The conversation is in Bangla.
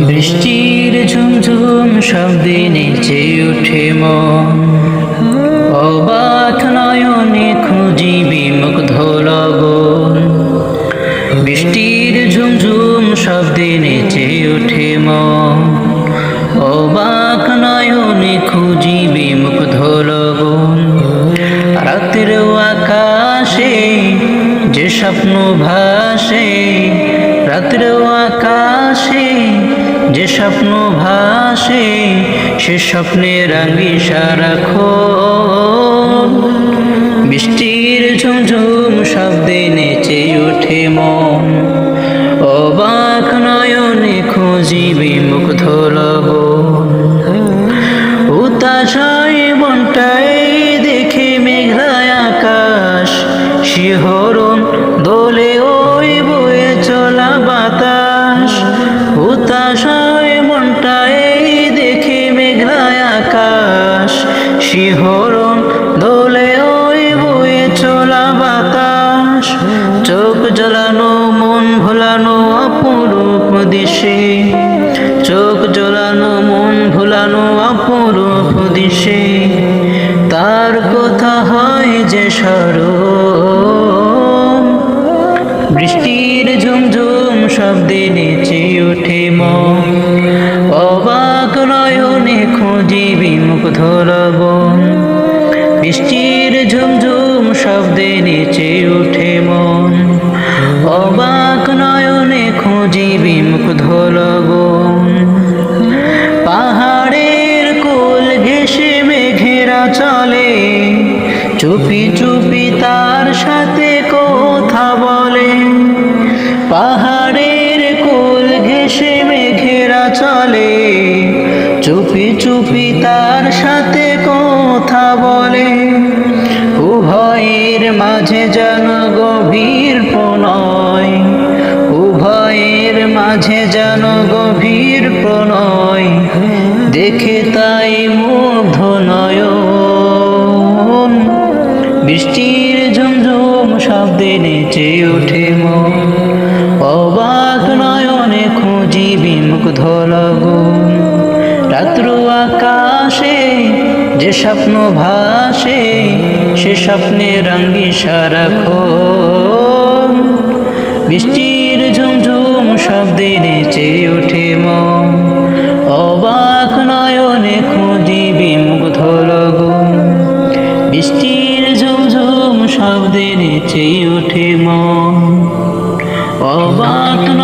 বৃষ্টির ঝুমঝুম শব্দে নেচে উঠে মন। অবাক নয়নে খুঁজি বিমুগ্ধ লগন। বৃষ্টির ঝুমঝুম শব্দে নেচে উঠে মন। অবাক নয়নে খুঁজি বিমুগ্ধ লগন। রাতের আকাশে যে স্বপ্ন ভাসে, রাতের আকাশে যে স্বপ্ন ভাসে, সে স্বপ্নে রাঙি সারাক্ষণ বৃষ্টির ঝুমঝুম শব্দে নেচে উঠে মন। অবাক নয়নে খুঁজি বিমুগ্ধ ধরব উতাশায় শিহরণ দোলে ওই বয়ে চলা বাতাস। চোখ জ্বলানো মন ভোলানো অপরূপ দিশে। চোখ জ্বলানো মন ভোলানো অপরূপ দিশে। তার কথা হয় যে স্মরণ। বৃষ্টির ঝুমঝুম শব্দে নেচে ওঠে মন। নয়নে খুঁজি বিমুগ্ধ লবণ বৃষ্টির ঝুমঝুম শব্দে নেচে ওঠে মন। অবাক নয়নে খুঁজি বিমুগ্ধ লগন পাহাড়ের কোল ঘেসে মেঘেরা চলে। চুপি চুপি তার সাথে কথা বলে। পাহাড়ের কোল ঘেসে মেঘেরা চলে। চুপি চুপি তার সাথে কথা বলে। উভয়ের মাঝে যেন গভীর প্রণয়। উভয়ের মাঝে যেন গভীর প্রণয়। দেখে তাই মুগ্ধ নয়ন। বৃষ্টির ঝুমঝুম শব্দে নেচে ওঠে মন। অবাক নয়নে খুঁজি বিমুগ্ধ লগন। রাত্র আকাশে যে স্বপ্ন ভাসে, সে স্বপ্নে রঙ্গি সারাক্ষণ বৃষ্টির ঝুমঝুম শব্দে নেচে ওঠে মন। অবাক নয়নে খুঁজি বিমুগ্ধ লগন। বৃষ্টির ঝুমঝুম শব্দে নেচে ওঠে মন। অবাক